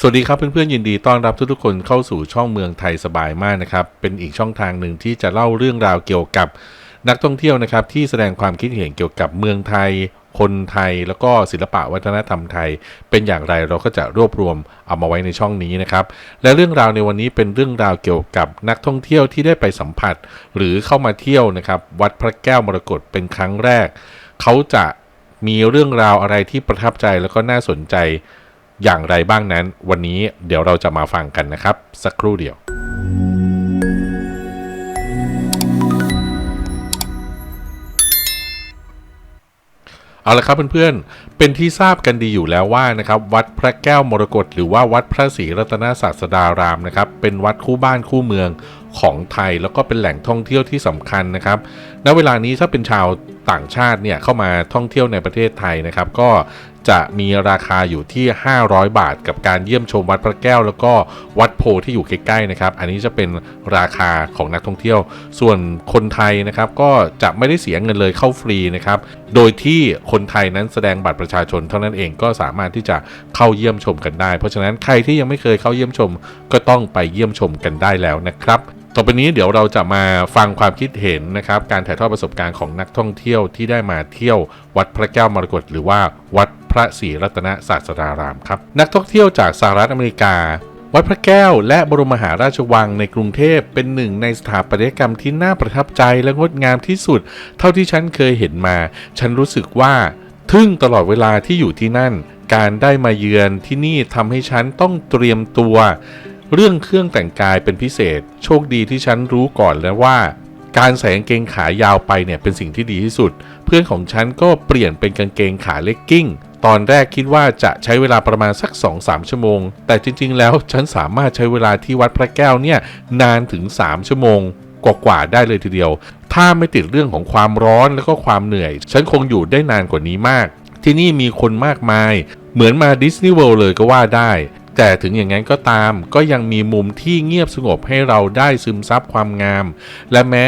สวัสดีครับเพื่อนๆยินดีต้อนรับทุกๆคนเข้าสู่ช่องเมืองไทยสบายมากนะครับ เป็นอีกช่องทางหนึ่งที่จะเล่าเรื่องราวเกี่ยวกับนักท่องเที่ยวนะครับที่แสดงความคิดเห็นเกี่ยวกับเมืองไทย คนไทยแล้วก็ศิลปะวัฒนธรรมไทย เป็นอย่างไรเราก็จะรวบรวมเอามาไว้ในช่องนี้นะครับ และเรื่องราวในวันนี้เป็นเรื่องราวเกี่ยวกับนักท่องเที่ยวที่ได้ไปสัมผัส หรือเข้ามาเที่ยวนะครับ วัดพระแก้วมรกตเป็นครั้งแรก เขาจะมีเรื่องราวอะไรที่ประทับใจแล้วก็น่าสนใจ อย่างไรบ้างนั้น วันนี้เดี๋ยวเราจะมาฟังกันนะครับ สักครู่เดียว เอาละครับเพื่อนๆ เป็นที่ทราบกันดีอยู่แล้วว่านะครับ วัดพระแก้วมรกตหรือว่าวัดพระศรีรัตนศาสดารามนะครับ เป็นวัดคู่บ้านคู่เมืองของไทยแล้วก็เป็นแหล่งท่องเที่ยวที่สำคัญนะครับ ณ เวลานี้ถ้าเป็นชาวต่างชาติเนี่ยเข้ามาท่องเที่ยวในประเทศไทยนะครับ ก็ จะมีราคาอยู่ที่ 500 บาท กับการเยี่ยมชมวัดพระแก้ว แล้วก็วัดโพธิ์ที่อยู่ใกล้ๆนะครับ อันนี้จะเป็นราคาของนักท่องเที่ยว ส่วนคนไทยนะครับก็จะไม่ได้เสียเงินเลยเข้าฟรีนะครับ โดยที่คนไทยนั้นแสดงบัตรประชาชนเท่านั้นเองก็สามารถที่จะเข้าเยี่ยมชมกันได้ เพราะฉะนั้นใครที่ยังไม่เคยเข้าเยี่ยมชม ก็ต้องไปเยี่ยมชมกันได้แล้วนะครับต่อไปนี้เดี๋ยวเราจะมาฟังความคิดเห็นนะครับ การถ่ายทอดประสบการณ์ของนักท่องเที่ยวที่ได้มาเที่ยววัดพระแก้วมรกตหรือว่าวัด พระศรีรัตนศาสดารามครับ นักท่องเที่ยวจากสหรัฐอเมริกา วัดพระแก้ว และบรมมหาราชวังในกรุงเทพเป็นหนึ่งในสถาปัตยกรรมที่น่าประทับใจและงดงามที่สุด เท่าที่ฉันเคยเห็นมา ฉันรู้สึกว่าทึ่งตลอดเวลาที่อยู่ที่นั่น การได้มาเยือนที่นี่ทำให้ฉันต้องเตรียมตัว เรื่องเครื่องแต่งกายเป็นพิเศษ โชคดีที่ฉันรู้ก่อนแล้วว่าการใส่กางเกงขายาวไปเนี่ยเป็นสิ่งที่ดีที่สุด เพื่อนของฉันก็เปลี่ยนเป็นกางเกงขาเลกกิ้ง ตอนแรกคิดว่าจะใช้เวลาประมาณสัก 2-3 ชั่วโมง แต่จริง ๆ แล้วฉันสามารถใช้เวลาที่วัดพระแก้วเนี่ยนานถึง 3 ชั่วโมงกว่าๆได้เลยทีเดียว ถ้าไม่ติดเรื่องของความร้อนแล้วก็ความเหนื่อย ฉันคงอยู่ได้นานกว่านี้มาก ที่นี่มีคนมากมาย เหมือนมาดิสนีย์เวิลด์เลยก็ว่าได้แต่ถึงอย่างนั้นก็ตามก็ยังมีมุมที่เงียบสงบให้เราได้ซึมซับความงาม และแม้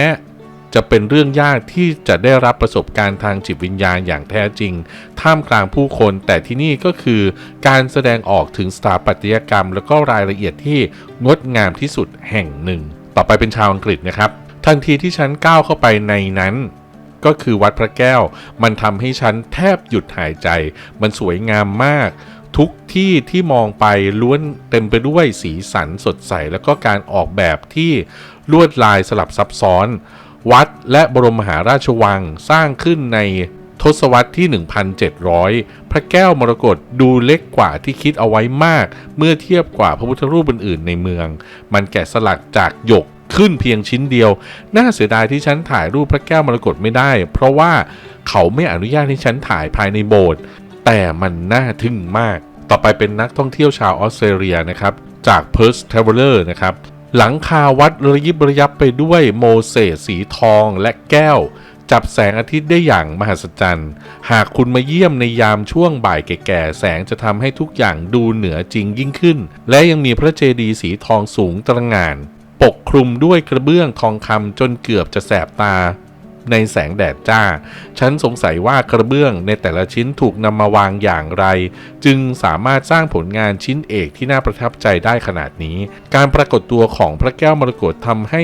จะเป็นเรื่องยากที่จะได้รับประสบการณ์ทางจิตวิญญาณอย่างแท้จริง ท่ามกลางผู้คน แต่ที่นี่ก็คือการแสดงออกถึงสถาปัตยกรรม แล้วก็รายละเอียดที่งดงามที่สุดแห่งหนึ่ง ต่อไปเป็นชาวอังกฤษนะครับ ทันทีที่ฉันก้าวเข้าไปในนั้นก็คือวัดพระแก้ว มันทำให้ฉันแทบหยุดหายใจ มันสวยงามมาก ทุกที่ที่มองไปล้วนเต็มไปด้วยสีสันสดใส แล้วก็การออกแบบที่ลวดลายสลับซับซ้อน วัดและบรมมหาราชวังสร้างขึ้นในทศวรรษที่ 1,700 พระแก้วมรกตดูเล็กกว่าที่คิดเอาไว้มาก เมื่อเทียบกว่าพระพุทธรูปอื่นๆในเมือง มันแกะสลักจากหยกขึ้นเพียงชิ้นเดียว น่าเสียดายที่ฉันถ่ายรูปพระแก้วมรกตไม่ได้ เพราะว่าเขาไม่อนุญาตให้ฉันถ่ายภายในโบสถ์ แต่มันน่าทึ่งมาก ต่อไปเป็นนักท่องเที่ยวชาวออสเตรเลียนะครับ จาก Perth Traveler นะครับ หลังคาวัดระยิบระยับไปด้วยโมเสสสีทองและแก้ว จับแสงอาทิตย์ได้อย่างมหัศจรรย์ หากคุณมาเยี่ยมในยามช่วงบ่ายแก่ๆ แสงจะทำให้ทุกอย่างดูเหนือจริงยิ่งขึ้น และยังมีพระเจดีย์สีทองสูงตระหง่าน ปกคลุมด้วยกระเบื้องทองคำจนเกือบจะแสบตา ในแสงแดดจ้า ฉันสงสัยว่ากระเบื้องในแต่ละชิ้นถูกนำมาวางอย่างไร จึงสามารถสร้างผลงานชิ้นเอกที่น่าประทับใจได้ขนาดนี้ การปรากฏตัวของพระแก้วมรกตทำให้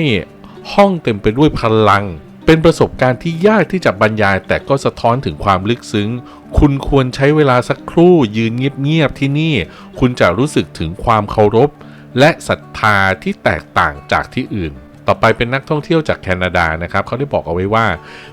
ห้องเต็มไปด้วยพลัง เป็นประสบการณ์ที่ยากที่จะบรรยาย แต่ก็สะท้อนถึงความลึกซึ้ง คุณควรใช้เวลาสักครู่ยืนเงียบๆที่นี่ คุณจะรู้สึกถึงความเคารพ และศรัทธาที่แตกต่างจากที่อื่น ต่อไปเป็นนักท่องเที่ยวจากแคนาดานะครับเขาได้บอกเอาไว้ว่า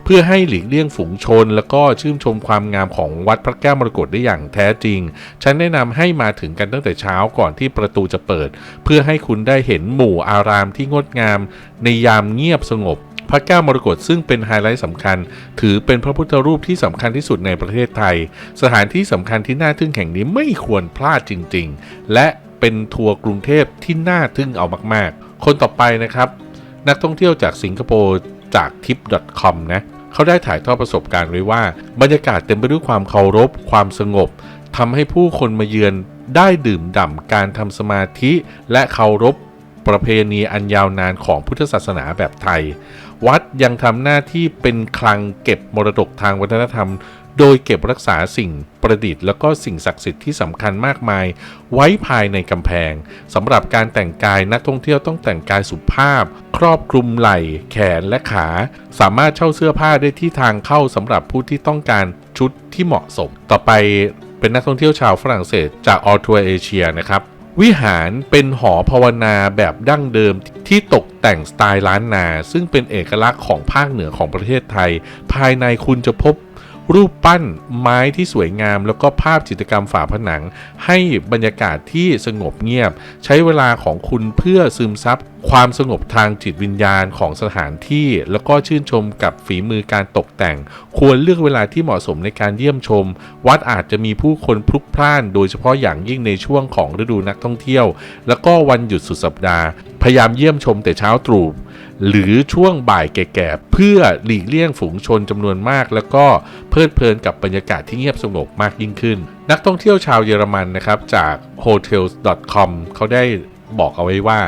เพื่อให้หลีกเลี่ยงฝูงชน แล้วก็ชื่นชมความงามของวัดพระแก้วมรกตได้อย่างแท้จริง ฉันแนะนำให้มาถึงกันตั้งแต่เช้าก่อนที่ประตูจะเปิด เพื่อให้คุณได้เห็นหมู่อารามที่งดงาม ในยามเงียบสงบพระแก้วมรกตซึ่งเป็นไฮไลท์สำคัญ ถือเป็นพระพุทธรูปที่สำคัญที่สุดในประเทศไทย สถานที่สำคัญที่น่าทึ่งแห่งนี้ไม่ควรพลาดจริง ๆ และเป็นทัวร์กรุงเทพที่น่าทึ่งเอามาก ๆ คนต่อไปนะครับ นักท่องเที่ยวจากสิงคโปร์จาก tip.com นะเขาได้ถ่ายทอดประสบการณ์ไว้ว่า บรรยากาศเต็มไปด้วยความเคารพ ความสงบทำให้ผู้คนมาเยือนได้ดื่มด่ำการทำสมาธิ และเคารพประเพณีอันยาวนานของพุทธศาสนาแบบไทย วัดยังทำหน้าที่เป็นคลังเก็บมรดกทางวัฒนธรรม โดยเก็บรักษาสิ่งประดิษฐ์ แล้วก็สิ่งศักดิ์สิทธิ์ที่สำคัญมากมาย ไว้ภายในกำแพงสำหรับการแต่งกายนักท่องเที่ยวต้องแต่งกายสุภาพ ครอบคลุมไหล่ แขนและขา สามารถเช่าเสื้อผ้าได้ที่ทางเข้าสำหรับผู้ที่ต้องการชุดที่เหมาะสม ต่อไปเป็นนักท่องเที่ยวชาวฝรั่งเศสจากออทัวเอเชียนะครับวิหารเป็นหอภาวนาแบบดั้งเดิมที่ตกแต่งสไตล์ล้านนา ซึ่งเป็นเอกลักษณ์ของภาคเหนือของประเทศไทย ภายในคุณจะพบ รูปปั้นไม้ที่สวยงาม แล้วก็ภาพจิตรกรรมฝาผนัง ให้บรรยากาศที่สงบเงียบ ใช้เวลาของคุณเพื่อซึมซับความสงบทางจิตวิญญาณของสถานที่ แล้วก็ชื่นชมกับฝีมือการตกแต่ง ควรเลือกเวลาที่เหมาะสมในการเยี่ยมชม วัดอาจจะมีผู้คนพลุกพล่าน โดยเฉพาะอย่างยิ่งในช่วงของฤดูนักท่องเที่ยว แล้วก็วันหยุดสุดสัปดาห์ พยายามเยี่ยมชมแต่เช้าตรู่ หรือช่วงบ่ายแก่ๆ เพื่อหลีกเลี่ยงฝูงชนจำนวนมาก แล้วก็เพลิดเพลินกับบรรยากาศที่เงียบสงบมากยิ่งขึ้น นักท่องเที่ยวชาวเยอรมันนะครับจาก hotels.com เขาได้บอกเอาไว้ว่า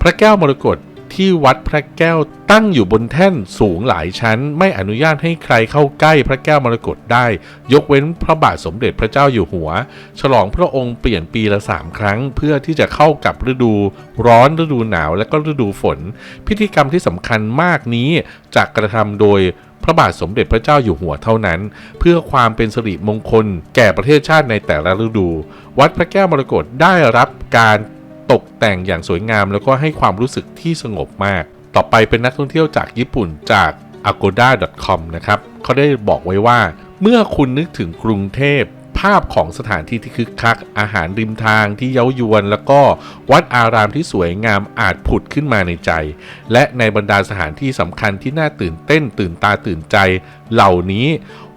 พระแก้วมรกต ที่วัดพระแก้วตั้งอยู่บนแท่นสูงหลายชั้น ไม่อนุญาตให้ใครเข้าใกล้พระแก้วมรกตได้ ยกเว้นพระบาทสมเด็จพระเจ้าอยู่หัว ฉลองพระองค์เปลี่ยนปีละสามครั้ง เพื่อที่จะเข้ากับฤดูร้อนฤดูหนาวและก็ฤดูฝน พิธีกรรมที่สำคัญมากนี้จะกระทำโดยพระบาทสมเด็จพระเจ้าอยู่หัวเท่านั้น เพื่อความเป็นสิริมงคลแก่ประเทศชาติในแต่ละฤดู วัดพระแก้วมรกตได้รับการ ตกแต่งอย่างสวยงาม แล้วก็ให้ความรู้สึกที่สงบมาก ต่อไปเป็นนักท่องเที่ยวจากญี่ปุ่นจาก agoda.com นะครับเขาได้บอกไว้ว่า เมื่อคุณนึกถึงกรุงเทพ ภาพของสถานที่ที่คึกคัก อาหารริมทางที่เย้ายวน แล้วก็วัดอารามที่สวยงามอาจผุดขึ้นมาในใจ และในบรรดาสถานที่สำคัญที่น่าตื่นเต้นตื่นตาตื่นใจ เหล่านี้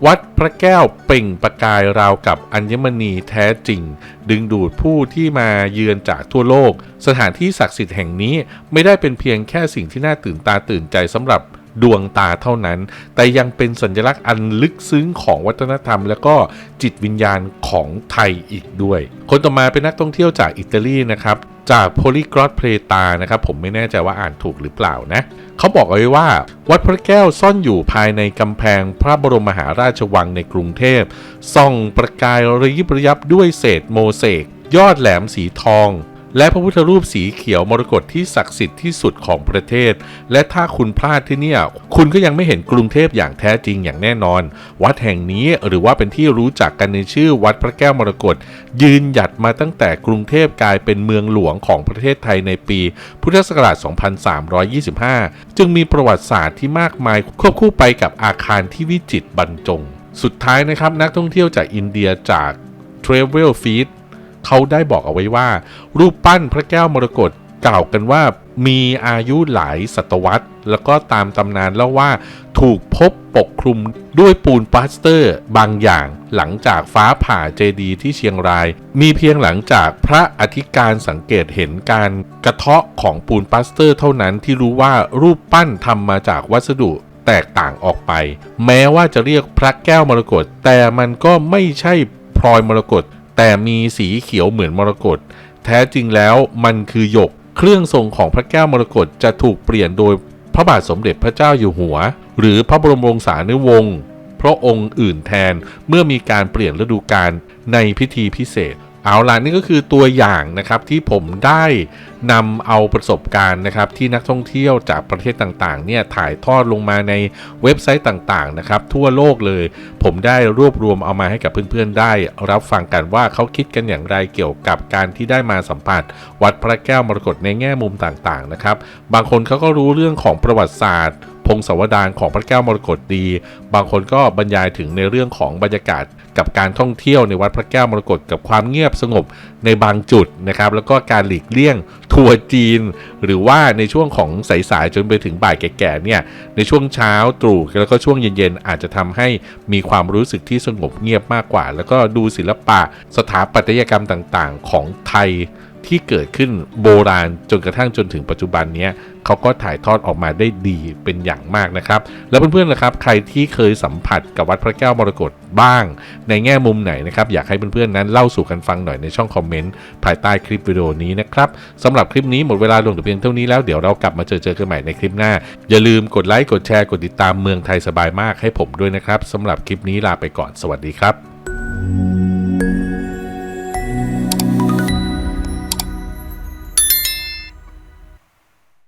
วัดพระแก้วเปล่งประกายราวกับอัญมณีแท้จริง ดึงดูดผู้ที่มาเยือนจากทั่วโลก สถานที่ศักดิ์สิทธิ์แห่งนี้ไม่ได้เป็นเพียงแค่สิ่งที่น่าตื่นตาตื่นใจสำหรับ ดวงตาเท่านั้น แต่ยังเป็นสัญลักษณ์อันลึกซึ้งของวัฒนธรรม และก็จิตวิญญาณของไทยอีกด้วย คนต่อมาเป็นนักท่องเที่ยวจากอิตาลีนะครับ จากโพลีกรอตเพลตานะครับ ผมไม่แน่ใจว่าอ่านถูกหรือเปล่านะ เขาบอกเอาไว้ว่า วัดพระแก้วซ่อนอยู่ภายในกำแพงพระบรมมหาราชวังในกรุงเทพส่องประกายระยิบระยับด้วยเศษโมเสกยอดแหลมสีทอง และพระพุทธรูปสีเขียวมรกตที่ศักดิ์สิทธิ์ที่สุดของประเทศ และถ้าคุณพลาดที่เนี่ย คุณก็ยังไม่เห็นกรุงเทพอย่างแท้จริงอย่างแน่นอน วัดแห่งนี้หรือว่าเป็นที่รู้จักกันในชื่อวัดพระแก้วมรกตยืนหยัดมาตั้งแต่กรุงเทพกลายเป็นเมืองหลวงของประเทศไทยในปี พุทธศักราช 2325 จึงมีประวัติศาสตร์ที่มากมายควบคู่ไปกับอาคารที่วิจิตรบรรจง สุดท้ายนะครับนักท่องเที่ยวจากอินเดียจาก Travel Feed เขาได้บอกเอาไว้ว่า รูปปั้นพระแก้วมรกตกล่าวกันว่ามีอายุหลายศตวรรษ แล้วก็ตามตำนานเล่าว่าถูกพบปกคลุมด้วยปูนปาสเตอร์บางอย่างหลังจากฟ้าผ่าเจดีย์ที่เชียงราย มีเพียงหลังจากพระอธิการสังเกตเห็นการกระเทาะของปูนปาสเตอร์ เท่านั้นที่รู้ว่ารูปปั้นทำมาจากวัสดุแตกต่างออกไป แม้ว่าจะเรียกพระแก้วมรกตแต่มันก็ไม่ใช่พลอยมรกต แต่มีสีเขียวเหมือนมรกตแท้จริงแล้วมันคือหยก เครื่องทรงของพระแก้วมรกตจะถูกเปลี่ยนโดยพระบาทสมเด็จพระเจ้าอยู่หัว หรือพระบรมวงศานุวงศ์พระองค์อื่นแทนเมื่อมีการเปลี่ยนฤดูกาลในพิธีพิเศษ เอาล่ะนี่ก็คือตัวอย่างนะครับที่ผมได้นำเอาประสบการณ์นะครับที่นักท่องเที่ยวจากประเทศต่างๆเนี่ยถ่ายทอดลงมาในเว็บไซต์ต่างๆนะครับทั่วโลกเลย ผมได้รวบรวมเอามาให้กับเพื่อนๆได้ รับฟังกันว่าเขาคิดกันอย่างไรเกี่ยวกับการที่ได้มาสัมผัสวัดพระแก้วมรกตในแง่มุมต่างๆนะครับบางคนเขาก็รู้เรื่องของประวัติศาสตร์ พงศาวดารของพระแก้วมรกตดี บางคนก็บรรยายถึงในเรื่องของบรรยากาศกับการท่องเที่ยวในวัดพระแก้วมรกตกับความเงียบสงบในบางจุดนะครับ แล้วก็การหลีกเลี่ยงทัวร์จีน หรือว่าในช่วงของสายๆจนไปถึงบ่ายแก่ๆเนี่ยในช่วงเช้าตรู่แล้วก็ช่วงเย็นๆอาจจะทำให้มีความรู้สึกที่สงบเงียบมากกว่า แล้วก็ดูศิลปะสถาปัตยกรรมต่างๆ ของไทย ที่เกิดขึ้นโบราณจนกระทั่งจนถึงปัจจุบันนี้เขาก็ถ่ายทอดออกมาได้ดีเป็นอย่างมากนะครับ แล้วเพื่อนๆล่ะครับ ใครที่เคยสัมผัสกับวัดพระแก้วมรกตบ้าง ในแง่มุมไหนนะครับ อยากให้เพื่อนๆนั้นเล่าสู่กันฟังหน่อยในช่องคอมเมนต์ภายใต้คลิปวิดีโอนี้นะครับสำหรับคลิปนี้หมดเวลาลงแต่เพียงเท่านี้แล้วเดี๋ยวเรากลับมาเจอเจอกันใหม่ในคลิปหน้า อย่าลืมกดไลค์กดแชร์กดติดตามเมืองไทยสบายมากให้ผมด้วยนะครับสำหรับคลิปนี้ลาไปก่อนสวัสดีครับ